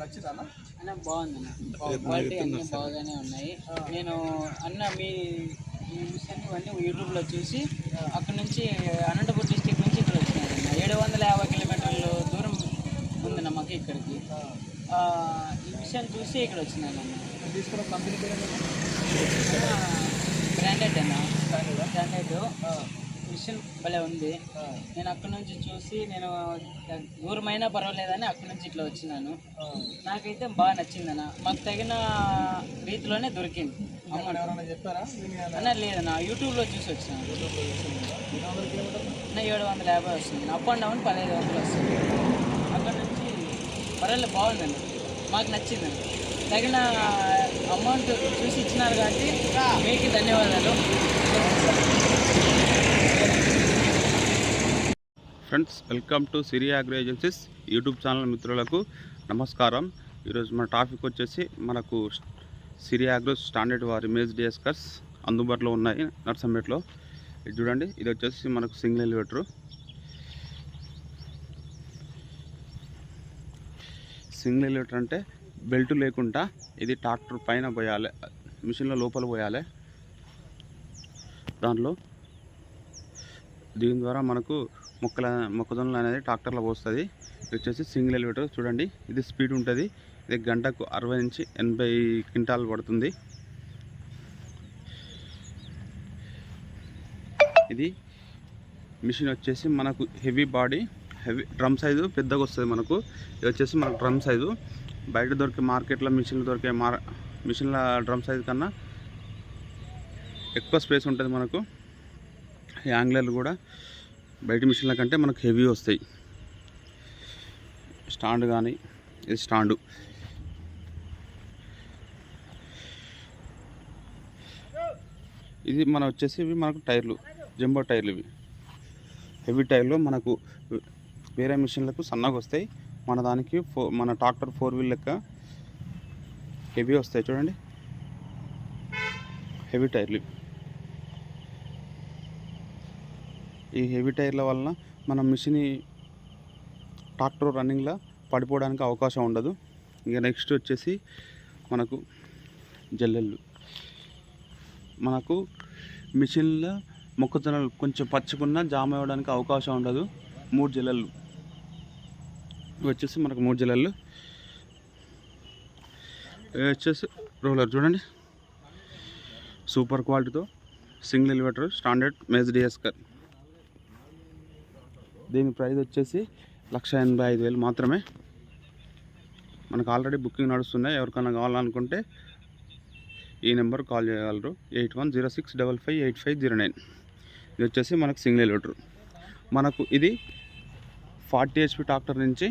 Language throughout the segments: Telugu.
నచ్చిందా అన్న? అన్న బాగుంది అన్న. క్వాలిటీ అన్నీ బాగానే ఉన్నాయి. నేను అన్న మీ ఇవన్నీ యూట్యూబ్లో చూసి అక్కడ నుంచి అనంతపురం డిస్టిక్ నుంచి ఇక్కడ వచ్చినాను ఏడు వందల యాభై కిలోమీటర్లు దూరం ఉందన్న మాకు ఇక్కడికి. ఈ మిషన్ చూసి ఇక్కడ వచ్చినాను అన్న. తీసుకున్న కంపెనీ బ్రాండెడ్ అన్న? బ్రాండెడ్ మిషన్ భలే ఉంది. నేను అక్కడ నుంచి చూసి నేను దూరమైనా పర్వాలేదని అక్కడ నుంచి ఇట్లా వచ్చినాను. నాకైతే బాగా నచ్చిందన్న మాకు తగిన రీతిలోనే దొరికింది. అన్న? లేదన్న యూట్యూబ్లో చూసి అన్న ఏడు వందల యాభై వస్తుంది. అప్ అండ్ డౌన్ పదహైదు వందలు వస్తుంది. అక్కడ నుంచి పర్వాలేదు బాగుందండి మాకు నచ్చిందండి తగిన అమౌంట్ చూసి ఇచ్చినారు కాబట్టి మీకు ధన్యవాదాలు. Friends welcome to Siriya agro agencies YouTube channel మిత్రులకు నమస్కారం. ఈరోజు మన టాపిక్ వచ్చేసి మనకు సిరియా అగ్రో స్టాండర్డ్ వారి ఇమేజ్ డిఎస్కర్స్ అందుబాటులో ఉన్నాయి నర్సంపేటలో. ఇది చూడండి ఇది వచ్చేసి మనకు సింగిల్ ఎలివేటరు సింగిల్ ఎలివేటర్ అంటే బెల్ట్ లేకుండా ఇది ట్రాక్టర్ పైన పోయాలి. మిషన్లో లోపల పోయాలి. దాంట్లో దీని ద్వారా మనకు మొక్కల మొక్కజొన్నలు అనేది ట్రాక్టర్లో పోస్తుంది. ఇది వచ్చేసి సింగిల్ ఎలివేటర్. చూడండి ఇది స్పీడ్ ఉంటుంది. ఇది గంటకు అరవై నుంచి ఎనభై క్వింటాల్ పడుతుంది. ఇది మిషన్ వచ్చేసి మనకు heavy body heavy drum size పెద్దగా వస్తుంది మనకు. ఇది వచ్చేసి మనకు డ్రమ్ సైజు. బయట దొరికే మార్కెట్లో మిషన్లు దొరికే మార్ మిషన్ల డ్రమ్ సైజ్ కన్నా ఎక్కువ స్పేస్ ఉంటుంది మనకు. యాంగ్లర్లు కూడా బయట మిషన్ల కంటే మనకు హెవీ వస్తాయి. స్టాండ్ కానీ ఇది స్టాండు. ఇది మన వచ్చేసి ఇవి మనకు టైర్లు జంబో టైర్లు ఇవి. హెవీ టైర్లు మనకు వేరే మిషన్లకు సన్నగా వస్తాయి. మన దానికి ఫో మన ట్రాక్టర్ ఫోర్ వీల్ లెక్క హెవీ వస్తాయి చూడండి. హెవీ టైర్లు. ఈ హెవీ టైర్ల వలన మన మిషన్ ట్రాక్టర్ రన్నింగ్లో పడిపోవడానికి అవకాశం ఉండదు. ఇంకా నెక్స్ట్ వచ్చేసి మనకు జల్లెళ్ళు. మనకు మిషన్లో మొక్కజొన్నలు కొంచెం పచ్చుకున్న జామ అవ్వడానికి అవకాశం ఉండదు. మూడు జల్లెళ్ళు. వచ్చేసి మనకు మూడు జల్లెళ్ళు వచ్చేసి రోలర్ చూడండి. సూపర్ క్వాలిటీతో single elevator standard maize dehusker. దీని ప్రైస్ వచ్చేసి లక్ష ఎనభై ఐదు వేలు మాత్రమే. మనకు ఆల్రెడీ బుకింగ్ నడుస్తున్నాయి. ఎవరికైనా కావాలనుకుంటే ఈ నెంబర్ కాల్ చేయగలరు. Eight one zero six double five eight five zero nine. ఇది వచ్చేసి మనకు సింగిల్ ఎలివేటర్ మనకు ఇది ఫార్టీ హెచ్పి ట్రాక్టర్ నుంచి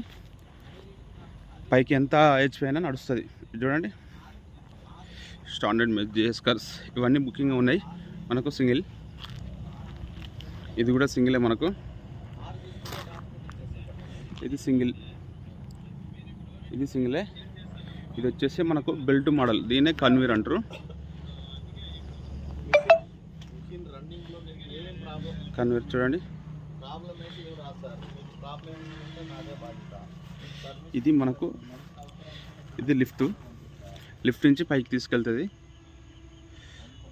పైకి ఎంత హెచ్పి అయినా నడుస్తుంది. చూడండి. స్టాండర్డ్ జేస్కర్స్ ఇవన్నీ బుకింగ్ ఉన్నాయి. మనకు సింగిల్. ఇది కూడా సింగిలే మనకు. ఇది సింగిల్. ఇది సింగిలే. ఇది వచ్చేసి మనకు బెల్ట్ మోడల్ దీన్నే కన్వీర్ అంటారు. కన్వీర్ చూడండి. ఇది మనకు ఇది లిఫ్ట్. లిఫ్ట్ నుంచి పైకి తీసుకెళ్తుంది.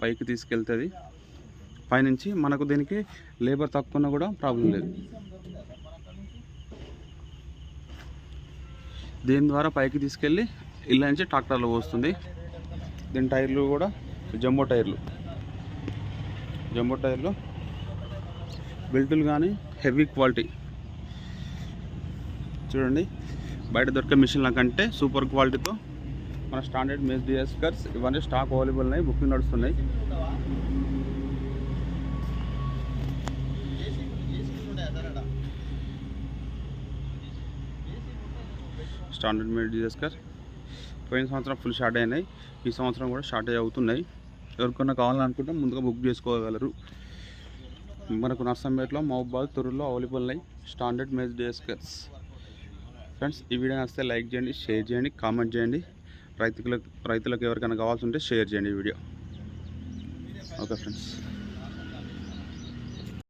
పైకి తీసుకెళ్తుంది. పైనుంచి మనకు దీనికి లేబర్ తక్కువ కూడా ప్రాబ్లం లేదు. దీని ద్వారా పైకి తీసుకెళ్ళి ఇళ్ళ నుంచి ట్రాక్టర్లో పోస్తుంది. దీని టైర్లు కూడా జంబో టైర్లు. జంబో టైర్లు బెల్టులు కానీ హెవీ క్వాలిటీ. చూడండి బయట దొరికే మిషన్ల కంటే సూపర్ క్వాలిటీతో మన స్టాండర్డ్ మేస్ డిఎస్కర్స్ ఇవన్నీ స్టాక్ అవైలబుల్ ఉన్నాయి బుకింగ్ నడుస్తున్నాయి. స్టాండర్డ్ మేడ్ డిఎస్కర్ పోయిన సంవత్సరం ఫుల్ షార్ట్ అయినాయి ఈ సంవత్సరం కూడా షార్టేజ్ అవుతున్నాయి. ఎవరికైనా కావాలనుకుంటే ముందుగా బుక్ చేసుకోగలరు. మనకు నర్సంపేటలో మహబాద్ తొర్రులో అవైలబుల్ ఉన్నాయి స్టాండర్డ్ మేజ్ డేస్కర్స్. ఫ్రెండ్స్ ఈ వీడియో నచ్చితే లైక్ చేయండి షేర్ చేయండి కామెంట్ చేయండి. రైతులకు రైతులకు ఎవరికైనా కావాల్సి ఉంటే షేర్ చేయండి ఈ వీడియో. Okay friends.